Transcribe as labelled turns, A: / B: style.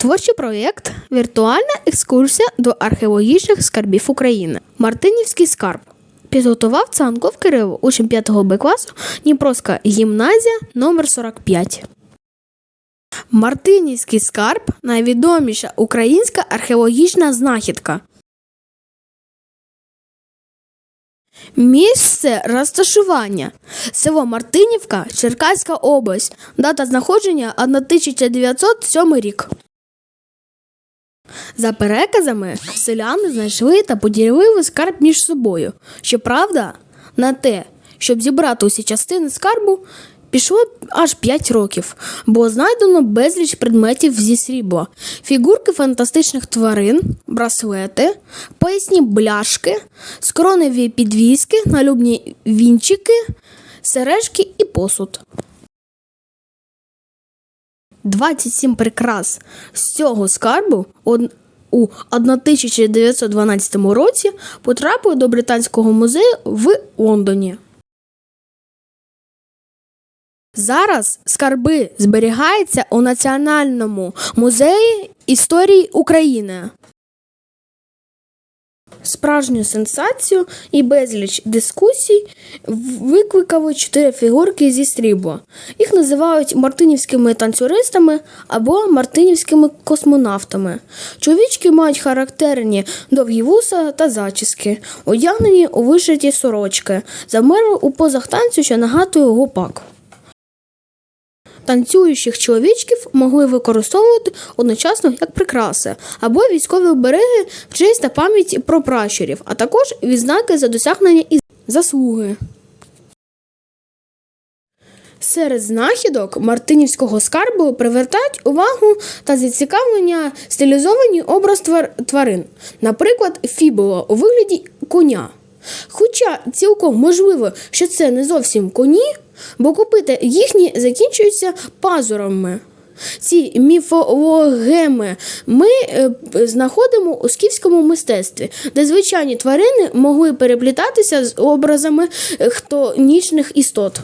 A: Творчий проєкт Віртуальна екскурсія до археологічних скарбів України. Мартинівський скарб. Підготував Цанков Кирило, учень 5 Б класу, Дніпровська гімназія номер 45. Мартинівський скарб найвідоміша українська археологічна знахідка. Місце розташування село Мартинівка, Черкаська область. Дата знаходження 1907 рік. За переказами, селяни знайшли та поділили скарб між собою. Щоправда, на те, щоб зібрати усі частини скарбу, пішло аж 5 років, бо знайдено безліч предметів зі срібла, фігурки фантастичних тварин, браслети, поясні бляшки, скроневі підвіски, налюбні вінчики, сережки і посуд. 27 прикрас з цього скарбу у 1912 році потрапили до Британського музею в Лондоні. Зараз скарби зберігаються у Національному музеї історії України. Справжню сенсацію і безліч дискусій викликали чотири фігурки зі срібла. Їх називають мартинівськими танцюристами або мартинівськими космонавтами. Чоловічки мають характерні довгі вуса та зачіски, одягнені у вишиті сорочки, замерли у позах танцю, що нагадує гопак. Танцюючих чоловічків могли використовувати одночасно як прикраси або військові обереги в честь та пам'ять про пращурів, а також відзнаки за досягнення і заслуги. Серед знахідок мартинівського скарбу привертають увагу та зацікавлення стилізовані образ тварин, наприклад, фібула у вигляді коня. Хоча цілком можливо, що це не зовсім коні, бо копити їхні закінчуються пазурами. Ці міфологеми ми е, знаходимо у скіфському мистецтві, де звичайні тварини могли переплітатися з образами е, хтонічних істот.